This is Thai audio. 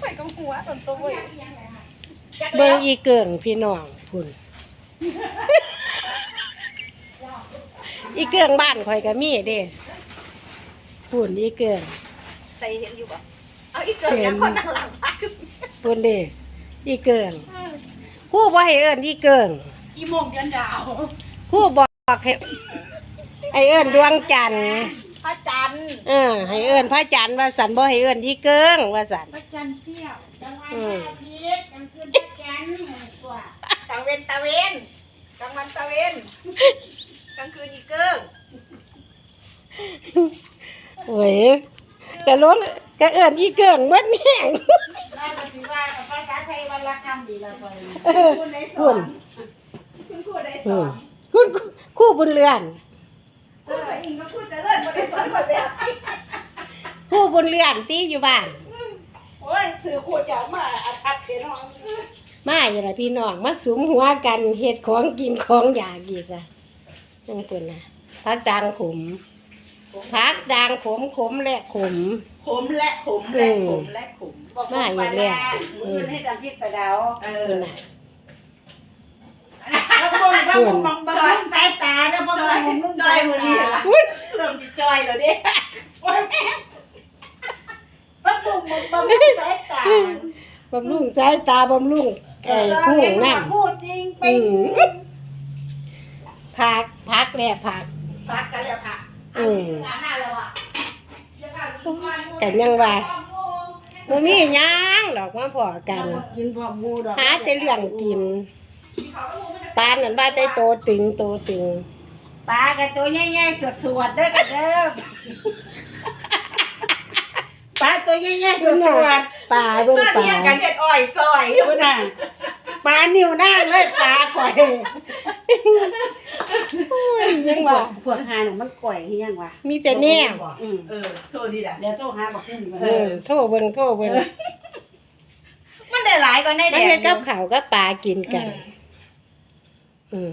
ข่อยก็หัวตนตัวเว้ยเบิ่งอีเกิงพี่น้องพุ่น อีเกิงบ้านข่อยก็มีเด้พุ่นอีเกิงใส่เห็นอยู่บ่เอาอีกเกินยังคนนั่งหลังพักพุ่นเด้อีเกิงครู่บ่ให้เอิ้นอีเกิงอีโมงยันดาวครู่บอกให้ให้เอิ้นดวงจันทร์พ ระจันทร์เออให้เอิ้นพระจันทร์ว่าสันบ่ให้เอิ้นอีเกิงว่าสัน พระจันทร์เที่ยวกลางวันอืมอาทิตย์กลางคืนพระจันทร์กว่ากลางเวนตะเวนกลางวันตะเวนกลางคืนอีเกิ้งโอ้ยกะล้มกะเอิ้นอีเกิงเบิดแห้งน่าจะสิว่าภาษาไทยวันละคำดีละคนเออคุณได้สคุอณนคุณครูได้สอือมนคุณครู่บุญเรือนเอออิงก็พูดจะเลิศบ่ได้สอนคนเดียวครู่บุญเรือนตีอยู่บ้าน โอ้ยสื่อขูดยาวมาอัดอัดเสียน้องมาอยู่ละพี่น้องมาสุมหัวกันเฮ็ดของกินของอยากอีกอะนั่นคนนะพักดังขมพักดังขมขมและขม ขมและขมและขมและขมมาอีกแล้วมือให้ดังที่ตะดาวเออแล้วมองบ้างมองบ้างสายตา มองมองนุ่มใจมือนี่ละเริ่มจะจอยแล้วดิโอ้ยแม่บ้างมองมองบ้างสายตาบำรุงสายตาบำรุงไอ้ผู้นั่นพูดจริงไปพักพักแล้วพักพักกันแล้วค่ะอืมกันยังว่าบ่มีหยังดอกมาพอกันกินหาแต่เรื่องกินปานนั่นว่าแต่โตตึงโตตึง ปลากับตัวใหญ่ๆสวดๆเด้อกันเด้อปลาตัวใหญ่ๆสเบิ่งวน่ะดปลาเบิ่งๆปลาเรียกกันเห็ดอ้อยซอยเบิ่งน่ะปลานิ้วนางเลยปลาข่อยโอ้ยยังว่าพวกหาหนูมันก่อยที่ยังวะมีแต่แนวอืมเออโทษดีด่ะเดี๋ยวโจ้หาบอกขึ้นเออโทษเบิ่งโทษเบิ่งมันได้หลายกว่าในแดมันงเฮ็ดกับข้าวกับปลากินกัน อืม